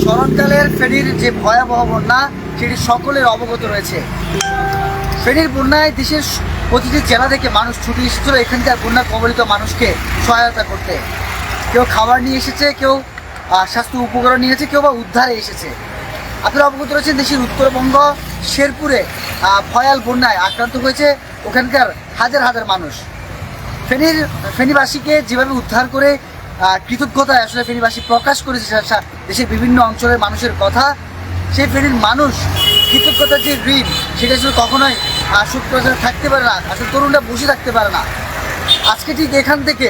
স্মরণকালের ফেনীর যে ভয়াবহ বন্যা, সেটি সকলের অবগত রয়েছে। ফেনীর বন্যায় দেশের প্রতিটি জেলা থেকে মানুষ ছুটি এসেছিল এখানকার বন্যা কবলিত মানুষকে সহায়তা করতে। কেউ খাবার নিয়ে এসেছে, কেউ স্বাস্থ্য উপকরণ নিয়ে এসেছে, কেউ বা উদ্ধারে এসেছে। আপনারা অবগত রয়েছেন দেশের উত্তরবঙ্গ, শেরপুরে ভয়াল বন্যায় আক্রান্ত হয়েছে ওখানকার হাজার হাজার মানুষ। ফেনীর, ফেনীবাসীকে যেভাবে উদ্ধার করে কৃতজ্ঞতায় আসলে ফেনীবাসী প্রকাশ করেছে দেশের বিভিন্ন অঞ্চলের মানুষের কথা। সেই ফেনীর মানুষ কৃতজ্ঞতার যে ঋণ, সেটা আসলে কখনোই সুখ থাকতে পারে না। আসলে তরুণরা বসে থাকতে পারে না। আজকে ঠিক এখান থেকে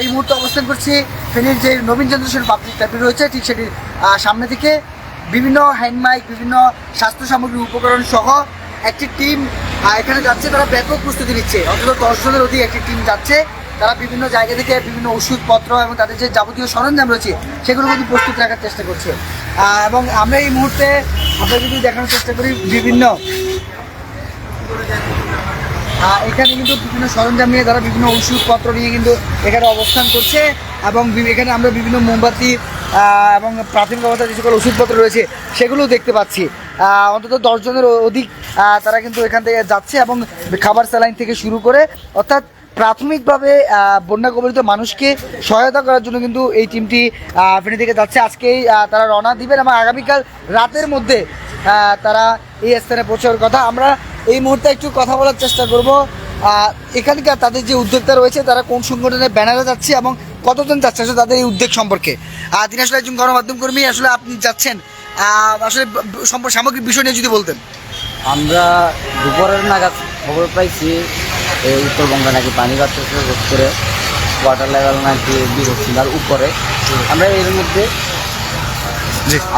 এই মুহূর্তে অবস্থান করছি ফেনীর যে নবীন চন্দ্র সেন পাবলিক লাইব্রেরি রয়েছে, ঠিক সেটির সামনে থেকে। বিভিন্ন হ্যান্ডমাইক বিভিন্ন স্বাস্থ্য সামগ্রী উপকরণ সহ একটি টিম এখানে যাচ্ছে। তারা ব্যাপক প্রস্তুতি নিচ্ছে। অন্তত দশ জনের অধিক একটি টিম যাচ্ছে। তারা বিভিন্ন জায়গা থেকে বিভিন্ন ওষুধপত্র এবং তাদের যে যাবতীয় সরঞ্জাম রয়েছে, সেগুলো কিন্তু প্রস্তুত রাখার চেষ্টা করছে। এবং আমরা এই মুহূর্তে আমরা যদি দেখানোর চেষ্টা করি বিভিন্ন এখানে কিন্তু বিভিন্ন সরঞ্জাম নিয়ে তারা বিভিন্ন ওষুধপত্র নিয়ে কিন্তু এখানে অবস্থান করছে এবং এখানে আমরা বিভিন্ন মোমবাতি এবং প্রাথমিক অবস্থায় যে সকল ওষুধপত্র রয়েছে সেগুলোও দেখতে পাচ্ছি। অন্তত দশজনের অধিক তারা কিন্তু এখান থেকে যাচ্ছে এবং খাবার স্যালাইন থেকে শুরু করে, অর্থাৎ প্রাথমিকভাবে বন্যা কবলিত মানুষকে সহায়তা করার জন্য কিন্তু এই টিমটি ফেনী থেকে যাচ্ছে। আজকেই তারা রওনা দিবেন এবং আগামীকাল রাতের মধ্যে তারা এই স্থানে পৌঁছানোর কথা। আমরা এই মুহূর্তে একটু কথা বলার চেষ্টা করব। এখানকার তাদের যে উদ্যোক্তা রয়েছে, তারা কোন সংগঠনের ব্যানারে যাচ্ছে এবং কতজন যাচ্ছে? আসলে তাদের এই উদ্যোগ সম্পর্কে। তিনি আসলে একজন গণমাধ্যম কর্মী, আসলে আপনি যাচ্ছেন। আসলে সামগ্রিক বিষয় নিয়ে যদি বলতেন। আমরা দুপুরের নাগাদ খবর পাইছি এই উত্তরবঙ্গে নাকি পানি বাড়তেছে রোধ করে ওয়াটার লেভেল নাকি বিপদসীমার উপরে। আমরা এর মধ্যে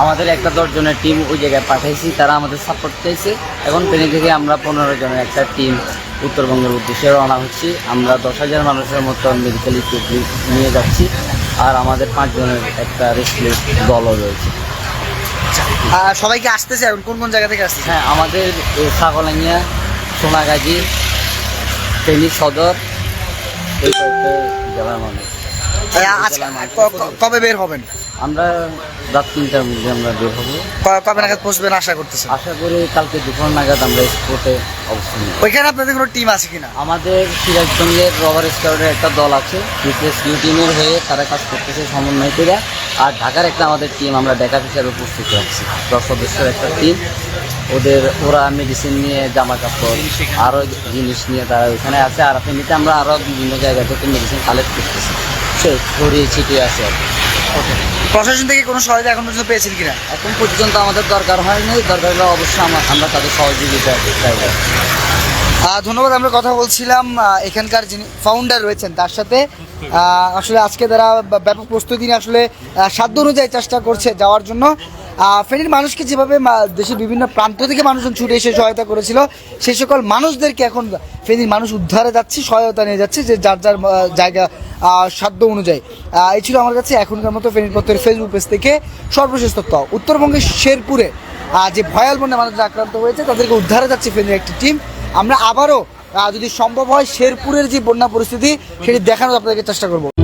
আমাদের একটা দশ জনের টিম ওই জায়গায় পাঠাইছি তারা আমাদের সাপোর্ট চাইছে। এখন ট্রেনে থেকে আমরা পনেরো জনের একটা টিম উত্তরবঙ্গের উদ্দেশ্যে রওনা হচ্ছি। আমরা দশ হাজার মানুষের মতো মেডিকেল ইকুইপমেন্ট নিয়ে যাচ্ছি আর আমাদের পাঁচ জনের একটা রেস্কিউ দলও রয়েছে। সবাইকে আসতেছে এখন? কোন কোন জায়গা থেকে আসতেছে? হ্যাঁ আমাদের এই ছাগলাঙ্গিয়া সোনাগাজী ফেনী সদর এই কয়েকটা জেলার মানুষ। আজকে ক- ক- কবে বের হবেন? আমরা রাত তিনটার মধ্যে আমরা বের হব। কবে নাগাদ পৌঁছবেন আশা করতেছেন? আশা করি কালকে দুপুর নাগাদ আমরা স্পোর্টে অবস্থান ওইখানে আপনাদের কোনো টিম আছে কিনা? আমাদের সিরাজগঞ্জের রবার স্কাউটের একটা দল আছে বিশেষ ইউ টিমের হয়ে তারা কাজ করতেছে সমন্বয় করে আর ঢাকার একটা আমাদের টিম আমরা ব্যাকআপ হিসাবে প্রস্তুত রাখছি দশ সদস্যের একটা টিম ওদের ওরা মেডিসিন নিয়ে জামা কাপড় আরও জিনিস নিয়ে তারা ওইখানে আছে। আর এমনিতে আমরা আরও বিভিন্ন জায়গা থেকে মেডিসিন কালেক্ট করতেছি। সে ছড়িয়ে ছিটিয়ে আছে। আর কি। প্রশাসন থেকে কোনো সহায়তা এখন পর্যন্ত পেয়েছেন কিনা? এখন পর্যন্ত আমাদের দরকার হয়নি। দরকার হলে অবশ্যই আমরা তাদের সহযোগিতা চাইব। আহ, ধন্যবাদ, আমরা কথা বলছিলাম এখানকার যিনি ফাউন্ডার রয়েছেন, তার সাথে আসলে আজকে তারা ব্যাপক প্রস্তুতি নিয়ে আসলে সাধ্য অনুযায়ী চেষ্টা করছে যাওয়ার জন্য। ফেনীর মানুষকে যেভাবে দেশের বিভিন্ন প্রান্ত থেকে মানুষজন ছুটে এসে সহায়তা করেছিল সেই সকল মানুষদেরকে এখন ফেনীর মানুষ উদ্ধারে যাচ্ছে, সহায়তা নিয়ে যাচ্ছে, যে যার যার জায়গা সাধ্য অনুযায়ী। এই ছিল আমার কাছে এখনকার মতো ফেনীর পত্রের ফেসবুক পেজ থেকে সর্বশেষ তথ্য। উত্তরবঙ্গের শেরপুরে যে ভয়াল বন্যা মানুষরা আক্রান্ত হয়েছে, তাদেরকে উদ্ধারে যাচ্ছে ফেনীর একটি টিম আমরা আবারও যদি সম্ভব হয় শেরপুরের যে বন্যা পরিস্থিতি সেটি দেখানোর আপনাদেরকে চেষ্টা করব।